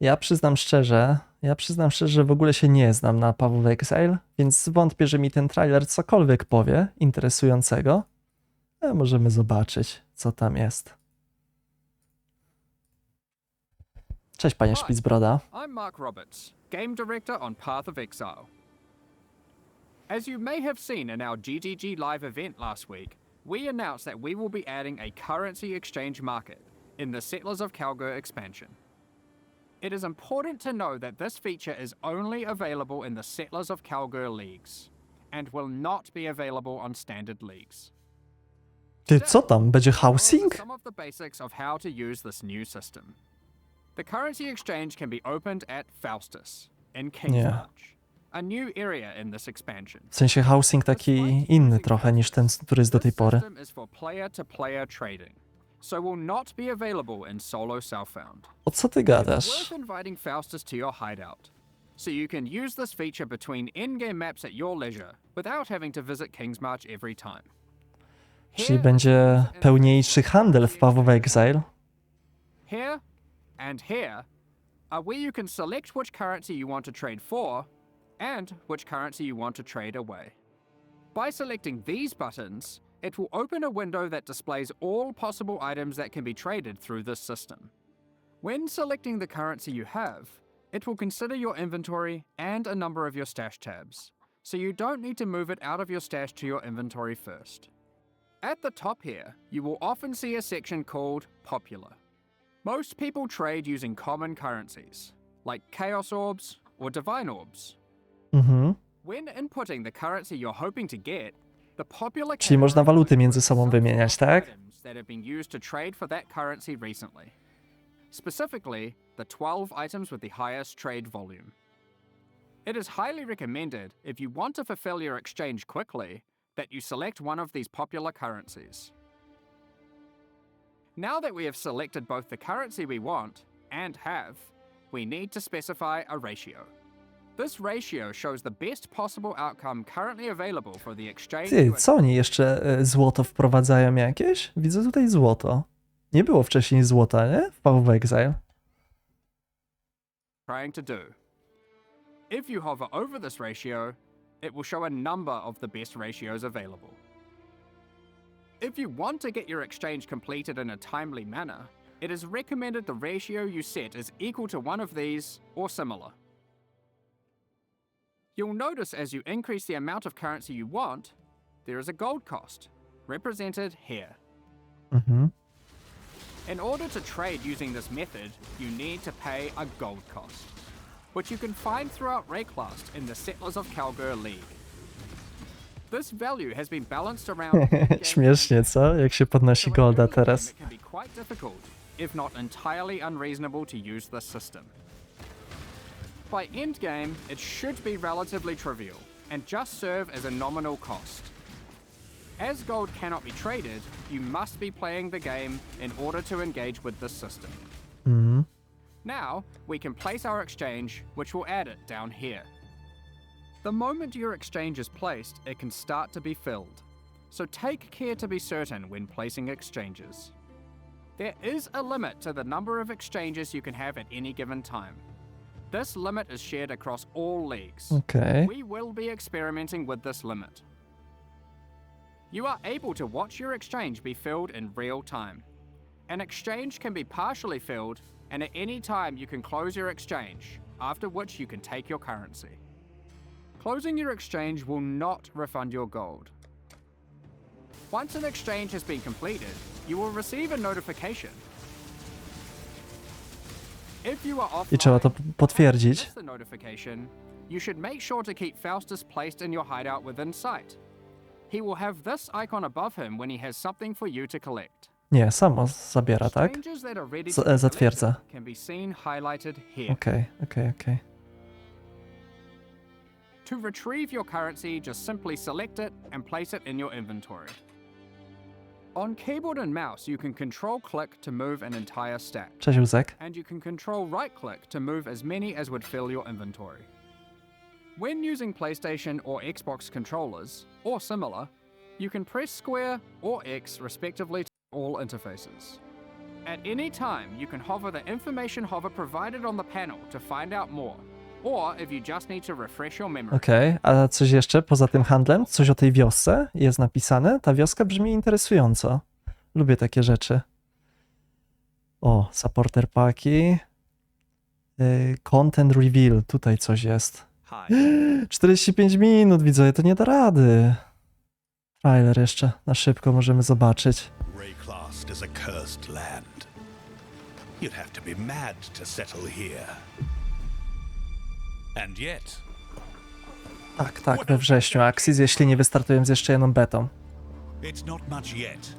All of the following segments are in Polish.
Ja przyznam szczerze, ja przyznam szczerze, że w ogóle się nie znam na Path of Exile, więc wątpię, że mi ten trailer cokolwiek powie interesującego. Ale możemy zobaczyć, co tam jest. Cześć, panie Szpicbroda. I'm Mark Roberts, Game Director on Path of Exile. As you may have seen in our GGG Live event last week, we announced that we will be adding a currency exchange market in the Settlers of Calgur expansion. It is important to know that this feature is only available in the Settlers of Calgur leagues and will not be available on standard leagues. Ty, co tam? Będzie housing? Some of the basics of how to use this new system. The currency exchange can be opened at Faustus in King's Nie. March, a new area in this expansion. W sensie housing taki inny trochę niż ten, który jest do tej pory. system is for player-to-player trading, so will not be available in solo Southbound. O co ty It's gadasz? worth inviting Faustus to your hideout, so you can use this feature between in-game maps at your leisure without having to visit King's March every time. Czyli będzie pełniejszy handel w Path of Exile. Here and here are where you can select which currency you want to trade for and which currency you want to trade away. By selecting these buttons, it will open a window that displays all possible items that can be traded through this system. When selecting the currency you have, it will consider your inventory and a number of your stash tabs, so you don't need to move it out of your stash to your inventory first. At the top here, you will often see a section called Popular. Most people trade using common currencies, like Chaos Orbs or Divine Orbs. Mhm. When inputting the currency you're hoping to get, Czyli można waluty między sobą wymieniać, tak? That have been used to trade for that currency recently. Specifically, the 12 items with the highest trade volume. It is highly recommended, if you want to fulfill your exchange quickly, that you select one of these popular currencies. Now that we have selected both the currency we want and have, we need to specify a ratio. This ratio shows the best possible outcome currently available for the exchange. Ty, co oni jeszcze e, złoto wprowadzają jakieś? Widzę tutaj złoto. Nie było wcześniej złota, nie? W Path of Exile. trying to do. If you hover over this ratio, it will show a number of the best ratios available. If you want to get your exchange completed in a timely manner, it is recommended the ratio you set is equal to one of these or similar. You'll notice as you increase the amount of currency you want, there is a gold cost, represented here. Mhm. In order to trade using this method, you need to pay a gold cost, which you can find throughout Rayclast in the Settlers of Calgur League. This value has been balanced around. Śmiesznie, co? Jak się podnosi golda teraz. It can be quite difficult, if not entirely unreasonable, to use this system. By endgame, it should be relatively trivial and just serve as a nominal cost. As gold cannot be traded, you must be playing the game in order to engage with this system. Mm -hmm. Now, we can place our exchange, which will add it down here. The moment your exchange is placed, it can start to be filled. So take care to be certain when placing exchanges. There is a limit to the number of exchanges you can have at any given time. This limit is shared across all leagues. Okej. We will be experimenting with this limit. You are able to watch your exchange be filled in real time. An exchange can be partially filled, and at any time you can close your exchange, after which you can take your currency. Closing your exchange will not refund your gold. Once an exchange has been completed, you will receive a notification. If you are I trzeba to potwierdzić. miss the notification, you should make sure to keep Faustus placed in your hideout within sight. He will have this icon above him when he has something for you to collect. Nie, samo zabiera, tak? Strangers that are ready Z- zatwierdza. collected can be seen. Okej, okej, okej. To retrieve your currency, just simply select it and place it in your inventory. On keyboard and mouse, you can control click to move an entire stack, Cześć, and you can control right click to move as many as would fill your inventory. When using PlayStation or Xbox controllers, or similar, you can press square or X respectively to all interfaces. At any time, you can hover the information hover provided on the panel to find out more, Okej, a coś jeszcze poza tym handlem? Coś o tej wiosce jest napisane? Ta wioska brzmi interesująco. Lubię takie rzeczy. O, supporter paki. Yy, content reveal, tutaj coś jest. Hi. 45 minut, widzę, to nie da rady. Trailer jeszcze na szybko możemy zobaczyć. Rayclast is a cursed land. You'd have to be mad to settle here. And yet, Tak, tak, we wrześniu Axis, jeśli nie wystartują z jeszcze jedną betą. it's not much yet.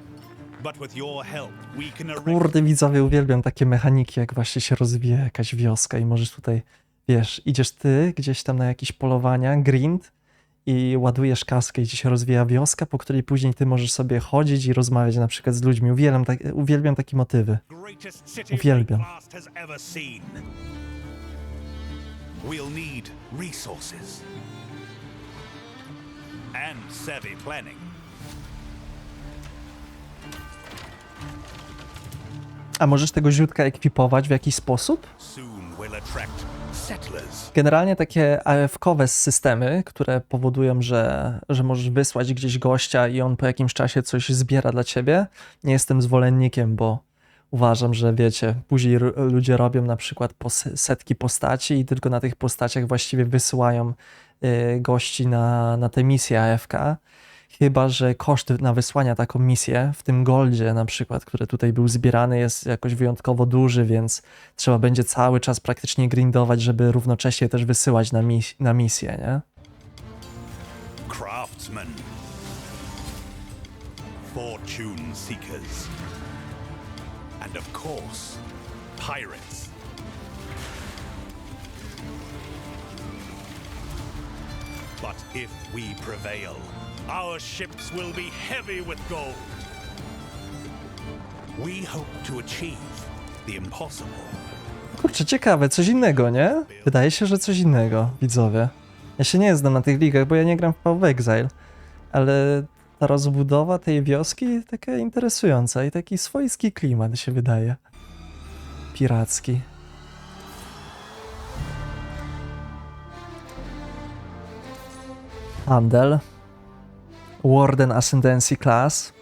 But with your help, we can erect Kurde, widzowie, uwielbiam takie mechaniki, jak właśnie się rozwija jakaś wioska i możesz tutaj, wiesz, idziesz ty gdzieś tam na jakieś polowania, grind i ładujesz kaskę i ci się rozwija wioska, po której później ty możesz sobie chodzić i rozmawiać na przykład z ludźmi. Uwielbiam, tak, uwielbiam takie motywy. greatest city Uwielbiam. Rayclast has ever seen. We'll need resources and savvy planning. A możesz tego źródła ekwipować w jakiś sposób? Generalnie takie AF-kowe systemy, które powodują, że, że możesz wysłać gdzieś gościa i on po jakimś czasie coś zbiera dla ciebie, nie jestem zwolennikiem, bo uważam, że wiecie, później ludzie robią na przykład setki postaci i tylko na tych postaciach właściwie wysyłają y, gości na, na te misje AFK. Chyba, że koszt na wysłania taką misję, w tym goldzie na przykład, który tutaj był zbierany, jest jakoś wyjątkowo duży, więc trzeba będzie cały czas praktycznie grindować, żeby równocześnie też wysyłać na, mis- na misję, nie? craftsmen, fortune seekers, and of course, pirates. But if we prevail, our ships will be heavy with gold. We hope to achieve the impossible. Kurczę, ciekawe, coś innego, nie? Wydaje się, że coś innego, widzowie. Ja się nie znam na tych ligach, bo ja nie gram w of Exile, ale ta rozbudowa tej wioski taka interesująca i taki swojski klimat się wydaje. Piracki. Handel. Warden Ascendancy Class.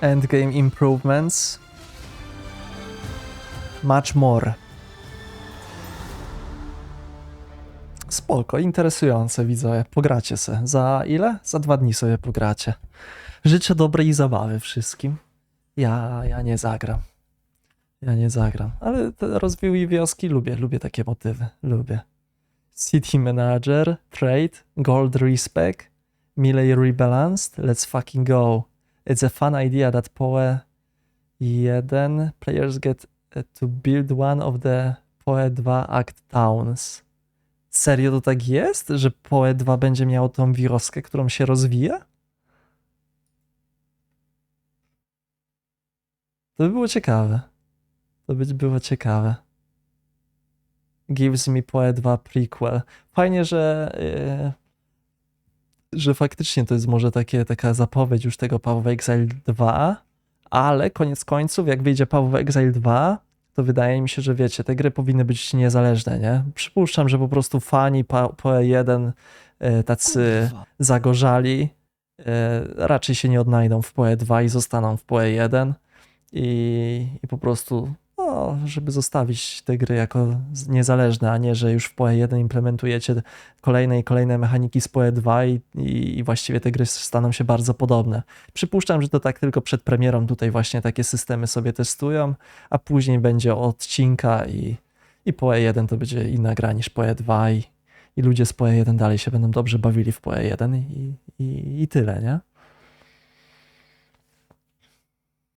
Endgame improvements. Much more. Spoko, interesujące widzowie. Pogracie se. Za ile? Za dwa dni sobie pogracie. Życzę dobrej zabawy wszystkim. Ja, ja nie zagram. Ja nie zagram. Ale rozwój wioski lubię. Lubię takie motywy. Lubię. City Manager, Trade, Gold Respec, Melee Rebalanced. Let's fucking go. It's a fun idea that PoE 1 players get to build one of the PoE 2 Act Towns. Serio to tak jest, że PoE 2 będzie miało tą wioskę, którą się rozwija? To by było ciekawe. To by było ciekawe. Gives me PoE 2 prequel. Fajnie, że yy, że faktycznie to jest może takie, taka zapowiedź już tego of Exile 2, ale koniec końców, jak wyjdzie Path of Exile 2, to wydaje mi się, że wiecie, te gry powinny być niezależne, nie? Przypuszczam, że po prostu fani Pa- PoE 1 e, tacy zagorzali e, raczej się nie odnajdą w PoE 2 i zostaną w PoE 1 i, i po prostu no, żeby zostawić te gry jako niezależne, a nie, że już w PoE 1 implementujecie kolejne i kolejne mechaniki z PoE 2 i, i, i właściwie te gry staną się bardzo podobne. Przypuszczam, że to tak tylko przed premierą tutaj właśnie takie systemy sobie testują, a później będzie odcinka i, i PoE 1 to będzie inna gra niż PoE 2 i, i ludzie z PoE 1 dalej się będą dobrze bawili w PoE 1 i, i, i tyle, nie?